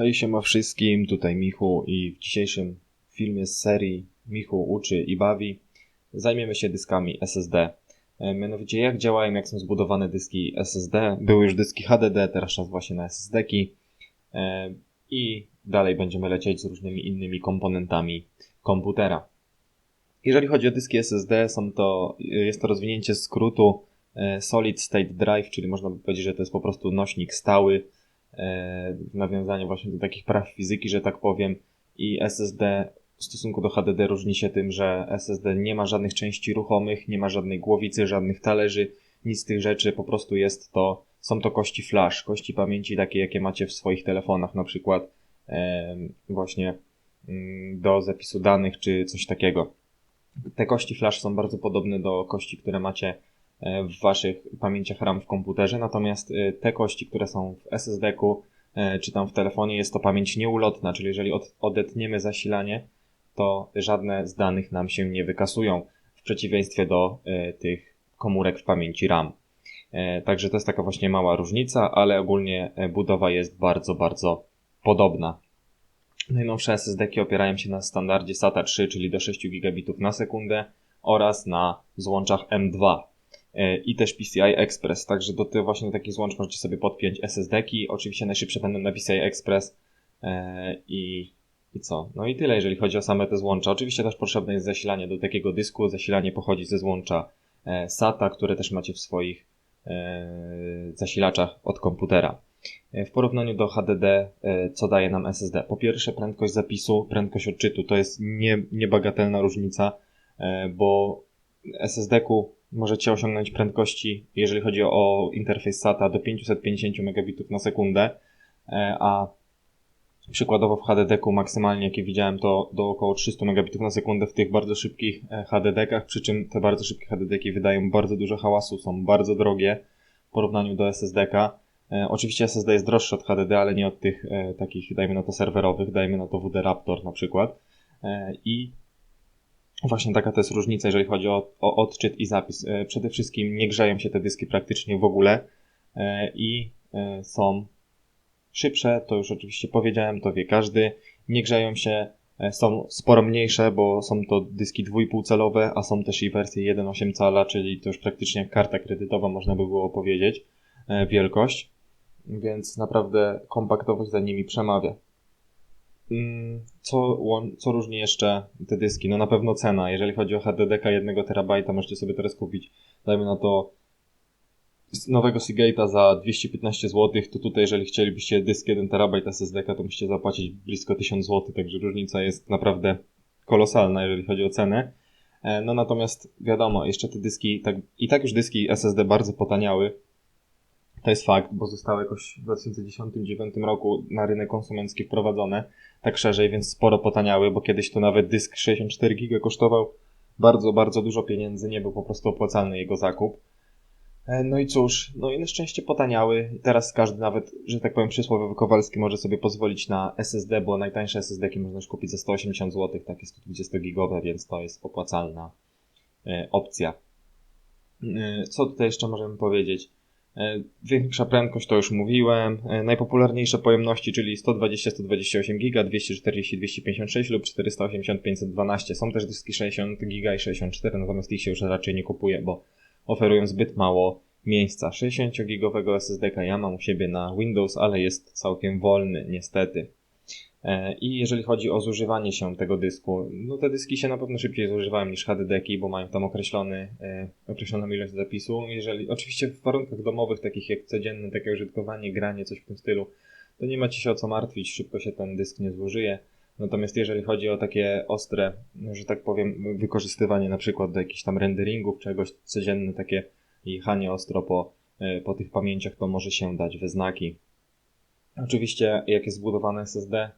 Hej siema wszystkim, tutaj Michu i w dzisiejszym filmie z serii Michu uczy i bawi zajmiemy się dyskami SSD. E, Mianowicie jak działają, jak są zbudowane dyski SSD. Były już dyski HDD, teraz czas właśnie na SSD-ki. E, I dalej będziemy lecieć z różnymi innymi komponentami komputera. Jeżeli chodzi o dyski SSD, są to, jest to rozwinięcie skrótu e, Solid State Drive, czyli można by powiedzieć, że to jest po prostu nośnik stały, e, nawiązaniu właśnie do takich praw fizyki, że tak powiem, i SSD w stosunku do HDD różni się tym, że SSD nie ma żadnych części ruchomych, nie ma żadnej głowicy, żadnych talerzy, nic z tych rzeczy, po prostu jest to, są to kości flash, kości pamięci takie, jakie macie w swoich telefonach, na przykład e, właśnie mm, do zapisu danych czy coś takiego. Te kości flash są bardzo podobne do kości, które macie w waszych pamięciach RAM w komputerze, natomiast e, te kości, które są w SSD-ku e, czy tam w telefonie, jest to pamięć nieulotna, czyli jeżeli od, odetniemy zasilanie, to żadne z danych nam się nie wykasują, w przeciwieństwie do tych komórek w pamięci RAM. Także to jest taka właśnie mała różnica, ale ogólnie budowa jest bardzo, bardzo podobna. Najnowsze SSD-ki opierają się na standardzie SATA 3, czyli do 6 gigabitów na sekundę oraz na złączach M2 e, i też PCI Express. Także do tych właśnie takich złącz możecie sobie podpiąć SSD-ki. Oczywiście najszybsze będą na PCI Express e, i, i co? No i tyle, jeżeli chodzi o same te złącza. Oczywiście też potrzebne jest zasilanie do takiego dysku. Zasilanie pochodzi ze złącza e, SATA, które też macie w swoich zasilaczach od komputera. E, w porównaniu do HDD, e, co daje nam SSD? Po pierwsze, prędkość zapisu, prędkość odczytu to jest nie, niebagatelna różnica, e, bo SSD-ku możecie osiągnąć prędkości, jeżeli chodzi o interfejs SATA, do 550 megabitów na sekundę, a przykładowo w HDD-ku maksymalnie, jakie widziałem, to do około 300 megabitów na sekundę w tych bardzo szybkich HDD-kach, przy czym te bardzo szybkie HDD-ki wydają bardzo dużo hałasu, są bardzo drogie w porównaniu do SSD-ka E, oczywiście SSD jest droższy od HDD, ale nie od tych e, takich, dajmy na to serwerowych, dajmy na to WD Raptor na przykład. E, I właśnie taka to jest różnica, jeżeli chodzi o, o odczyt i zapis. E, przede wszystkim nie grzeją się te dyski praktycznie w ogóle e, i e, są szybsze, to już oczywiście powiedziałem, to wie każdy. Nie grzeją się, są sporo mniejsze, bo są to dyski 2,5 calowe, a są też i wersje 1,8 cala, czyli to już praktycznie karta kredytowa można by było powiedzieć wielkość więc naprawdę kompaktowość za nimi przemawia. Mm, co, co różni jeszcze te dyski? No na pewno cena. Jeżeli chodzi o HDD 1 terabajta, możecie sobie teraz kupić, dajmy na to nowego Seagate'a za 215 zł, to tutaj jeżeli chcielibyście dysk 1 terabajt SSD, to musicie zapłacić blisko 1000 zł, także różnica jest naprawdę kolosalna, jeżeli chodzi o cenę. E, no natomiast wiadomo, jeszcze te dyski, tak, i tak już dyski SSD bardzo potaniały, to jest fakt, bo zostały jakoś w 2010-2009 roku na rynek konsumencki wprowadzone tak szerzej, więc sporo potaniały, bo kiedyś to nawet dysk 64 GB kosztował bardzo, bardzo dużo pieniędzy, nie był po prostu opłacalny jego zakup. E, no i cóż, no i na szczęście potaniały. Teraz każdy nawet, że tak powiem, przysłowiowy Kowalski może sobie pozwolić na SSD, bo najtańsze SSD-ki można już kupić za 180 zł, takie 120 gigowe, więc to jest opłacalna e, opcja. E, co tutaj jeszcze możemy powiedzieć? E, większa prędkość to już mówiłem. E, najpopularniejsze pojemności, czyli 120-128 GB, 240-256 lub 480-512. Są też dyski 60 GB i 64, natomiast ich się już raczej nie kupuje, bo oferują zbyt mało miejsca. 60-gigowego SSD ja mam u siebie na Windows, ale jest całkiem wolny, niestety. E, I jeżeli chodzi o zużywanie się tego dysku, no te dyski się na pewno szybciej zużywają niż HDD-ki, bo mają tam określony, e, określoną ilość zapisu. Jeżeli, oczywiście w warunkach domowych, takich jak codzienne takie użytkowanie, granie, coś w tym stylu, to nie macie się o co martwić, szybko się ten dysk nie zużyje. Natomiast jeżeli chodzi o takie ostre, że tak powiem, wykorzystywanie na przykład do jakichś tam renderingów, czegoś codzienne takie jechanie ostro po, e, po tych pamięciach, to może się dać we znaki. Oczywiście, jak jest zbudowane SSD,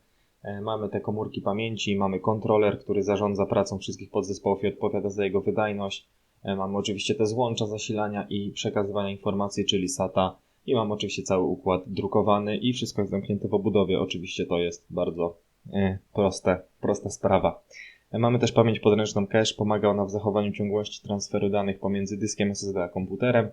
E, mamy te komórki pamięci, mamy kontroler, który zarządza pracą wszystkich podzespołów i odpowiada za jego wydajność. E, mamy oczywiście te złącza zasilania i przekazywania informacji, czyli SATA. I mam oczywiście cały układ drukowany i wszystko jest zamknięte w obudowie. Oczywiście to jest bardzo e, proste, prosta sprawa. Mamy też pamięć podręczną cache, pomaga ona w zachowaniu ciągłości transferu danych pomiędzy dyskiem SSD a komputerem.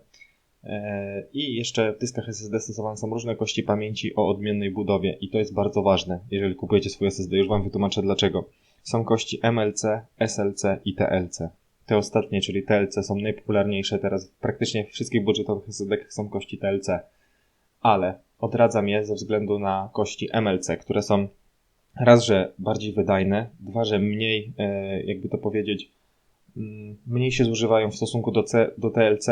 E, I jeszcze w dyskach SSD są różne kości pamięci o odmiennej budowie i to jest bardzo ważne, jeżeli kupujecie swój SSD. Już Wam wytłumaczę dlaczego. Są kości MLC, SLC i TLC. Te ostatnie, czyli TLC, są najpopularniejsze teraz. Praktycznie w wszystkich budżetowych SSD są kości TLC. Ale odradzam je ze względu na kości MLC, które są raz, że bardziej wydajne, dwa, że mniej, e, jakby to powiedzieć, mm, mniej się zużywają w stosunku do, C, do TLC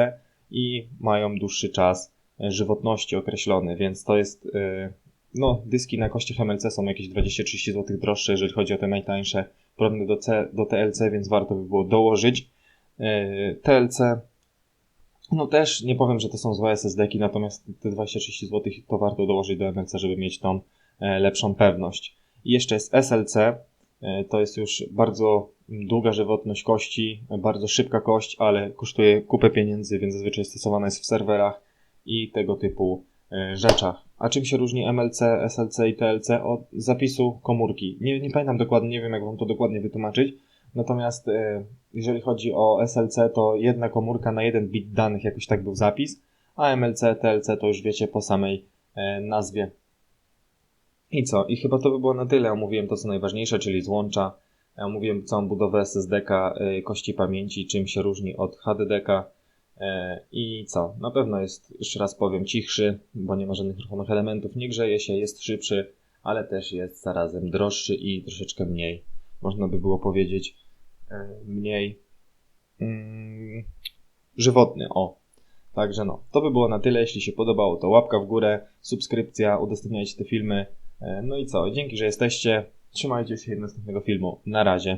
i mają dłuższy czas e, żywotności określony, więc to jest, e, no, dyski na kościach MLC są jakieś 20-30 zł droższe, jeżeli chodzi o te najtańsze, podobne do, C, do TLC, więc warto by było dołożyć. TLC, no też nie powiem, że to są złe SSD-ki, natomiast te 20-30 zł to warto dołożyć do MLC, żeby mieć tą lepszą pewność. I jeszcze jest SLC, e, to jest już bardzo długa żywotność kości, bardzo szybka kość, ale kosztuje kupę pieniędzy, więc zazwyczaj stosowana jest w serwerach i tego typu e, rzeczach. A czym się różni MLC, SLC i TLC od zapisu komórki? Nie, nie pamiętam dokładnie, nie wiem jak wam to dokładnie wytłumaczyć. Natomiast e, jeżeli chodzi o SLC, to jedna komórka na jeden bit danych jakoś tak był zapis, a MLC, TLC to już wiecie po samej nazwie i co? I chyba to by było na tyle. Omówiłem to, co najważniejsze, czyli złącza. Omówiłem całą budowę SSD-ka, y, kości pamięci, czym się różni od HDD-ka. Y, I co? Na pewno jest, jeszcze raz powiem, cichszy, bo nie ma żadnych ruchomych elementów, nie grzeje się, jest szybszy, ale też jest zarazem droższy i troszeczkę mniej, można by było powiedzieć, mniej mm, żywotny. O, Także no, to by było na tyle. Jeśli się podobało, to łapka w górę, subskrypcja, udostępniajcie te filmy. E, no i co? Dzięki, że jesteście. Trzymajcie się do następnego filmu. Na razie.